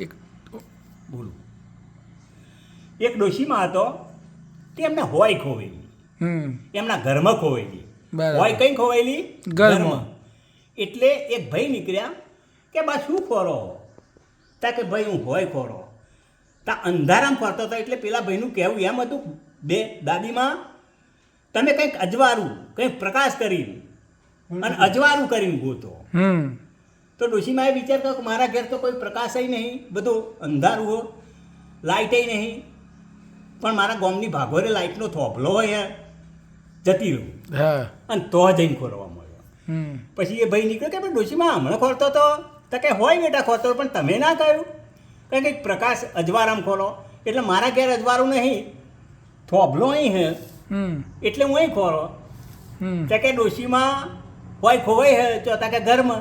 એક બોલું. એક ડોશીમાં હતો તે એમને હોય ખોવેલી. એમના ઘરમાં ખોવેલી. હોય કઈ ખોવાયેલી ઘરમાં. એટલે એક ભાઈ નીકળ્યા કે બા શું ખોરો? તા કે ભાઈ હું હોય ખોરો. તા અંધારામ ફરતો હતો એટલે પેલા ભાઈનું કહેવું એમ હતું બે દાદીમાં તમે કંઈક અજવાળું કંઈક પ્રકાશ કરીને અને અજવાળું કરીને ગોતો. હમ. તો ડોશીમાએ એ વિચાર કર્યો કે મારા ઘેર તો કોઈ પ્રકાશય નહીં બધું અંધારું હો લાઇટય નહીં. પણ મારા ગામની ભાગોરે લાઇટનો થોભલો હોય જતી રહ્યું હા. અને તો જઈને ખોરવા મળ્યો. પછી એ ભાઈ નીકળ્યો કે પણ ડોશીમાં હમણાં ખોરતો તો? તો કે હોય બેટા ખોરતો પણ તમે ના કહ્યું કે કંઈક પ્રકાશ અજવારામ ખોલો. એટલે મારા ઘેર અજવારું નહીં થોભલો અહીં હે. એટલે હું અહીં ખોરો તો કે ડોશીમાં હોય ખોવાઈ હે તો તા કે ઘરમાં.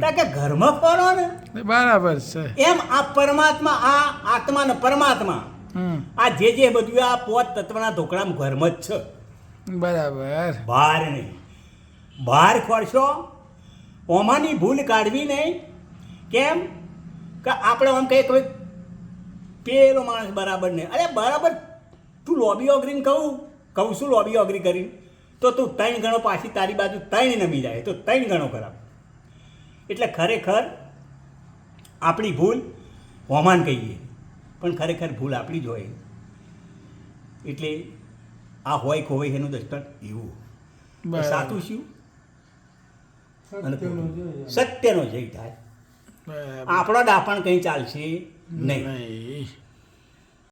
તા કે ઘરમાં ખોરો ને. બરાબર છે. એમ આ પરમાત્મા આ આત્મા ને પરમાત્મા. આ જે જે બધું આ પોત તત્વના ઢોકળામાં ઘરમાં જ છે. બરાબર. બહાર નહીં. બહાર ખોરશો ઓમાની ભૂલ કાઢવી નહીં. કેમ? કે આપણે આમ કહીએ કે ભાઈ પેલો માણસ બરાબર નહીં. અરે બરાબર તું લોબી ઓગરીને કહું. કહું છું લોબી ઓગરી કરીને? તો તું ત્રણ ગણો પાછી તારી બાજુ ત્રણ નમી જાય તો ત્રણ ગણો ખરાબ. એટલે ખરેખર આપણી ભૂલ હોમાન કહીએ પણ ખરેખર ભૂલ આપણી જ હોય. એટલે આ હોય ખોવાય એનું દર્શન એવું. સાચું શું? સત્યનો જય થાય. આપણો દાપણ કંઈ ચાલશે નહીં.